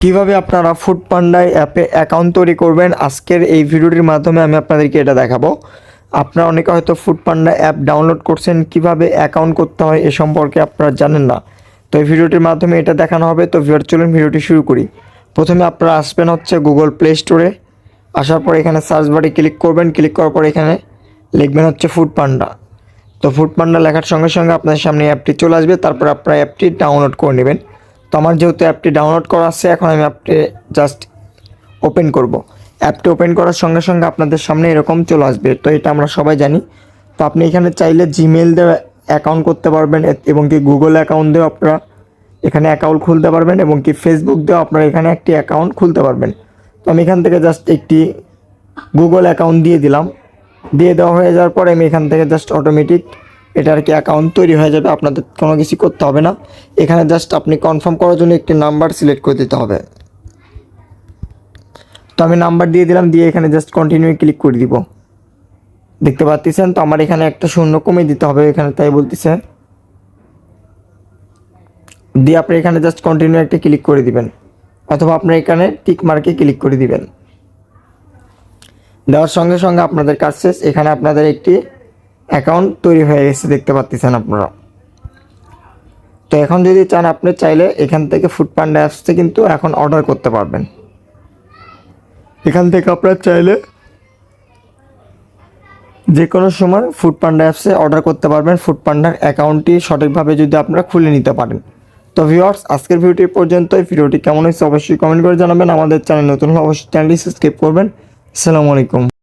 কীভাবে আপনারা ফুড পান্ডায় অ্যাপে অ্যাকাউন্ট তৈরি করবেন, আজকের এই ভিডিওটির মাধ্যমে আমি আপনাদেরকে এটা দেখাবো। আপনারা অনেকে হয়তো ফুড পান্ডা অ্যাপ ডাউনলোড করছেন, কীভাবে অ্যাকাউন্ট করতে হয় এ সম্পর্কে আপনারা জানেন না। তো এই ভিডিওটির মাধ্যমে এটা দেখানো হবে, তো ভিডিও চলুন ভিডিওটি শুরু করি। প্রথমে আপনারা আসবেন হচ্ছে গুগল প্লে স্টোরে আসার পর এখানে সার্চ বারে ক্লিক করবেন ক্লিক করার পর এখানে লিখবেন হচ্ছে ফুড পান্ডা তো ফুড পান্ডা লেখার সঙ্গে সঙ্গে আপনার সামনে অ্যাপটি চলে আসবে, তারপর আপনারা অ্যাপটি ডাউনলোড করে নেবেন। তো আমার যেহেতু অ্যাপটি ডাউনলোড করা আছে, এখন আমি অ্যাপটি জাস্ট ওপেন করব। অ্যাপটি ওপেন করার সঙ্গে সঙ্গে আপনাদের সামনে এরকম চলে আসবে। তো এটা আমরা সবাই জানি। তো আপনি এখানে চাইলে জিমেল দিয়ে অ্যাকাউন্ট করতে পারবেন এবং কি গুগল অ্যাকাউন্ট দিয়েও আপনারা এখানে অ্যাকাউন্ট খুলতে পারবেন, এবং কি ফেসবুক দিয়েও আপনারা এখানে একটি অ্যাকাউন্ট খুলতে পারবেন। তো আমি এখান থেকে জাস্ট একটি গুগল অ্যাকাউন্ট দিয়ে দিলাম। দিয়ে দেওয়া হয়ে যাওয়ার পরে আমি এখান থেকে জাস্ট অটোমেটিক এটা আর কি অ্যাকাউন্ট তৈরি হয়ে যাবে? আপনাদের কোনো কিছু করতে হবে না। এখানে জাস্ট আপনি কনফার্ম করার জন্য একটি নাম্বার সিলেক্ট করে দিতে হবে। তো আমি নাম্বার দিয়ে দিলাম, দিয়ে এখানে জাস্ট কন্টিনিউ ক্লিক করে দিব। দেখতে পাচ্ছেন? তো আমার এখানে একটা শূন্য কমিয়ে দিতে হবে, এখানে তাই বলতেছে। দিয়ে আপনি এখানে জাস্ট কন্টিনিউ একটা ক্লিক করে দিবেন। অথবা আপনার এখানে টিক মার্কে ক্লিক করে দিবেন। দেওয়ার সঙ্গে সঙ্গে আপনাদের কাজ শেষ। এখানে আপনাদের একটি অ্যাকাউন্ট তৈরি হয়ে গেছে, দেখতে পাচ্ছেন আপনারা। তো এখন যদি চান, আপনি চাইলে এখান থেকে ফুড পান্ডা অ্যাপসে কিন্তু এখন অর্ডার করতে পারবেন। এখান থেকে আপনার চাইলে যে কোনো সময় ফুড পান্ডা অ্যাপসে অর্ডার করতে পারবেন। ফুড পান্ডার অ্যাকাউন্টটি সঠিকভাবে যদি আপনারা খুলে নিতে পারেন। তো ভিউয়ার্স আজকের ভিডিওটি পর্যন্তই। ভিডিওটি কেমন হয়েছে অবশ্যই কমেন্ট করে জানাবেন। আমাদের চ্যানেল নতুন হলে অবশ্যই চ্যানেলটি সাবস্ক্রাইব করবেন। আসসালামু আলাইকুম।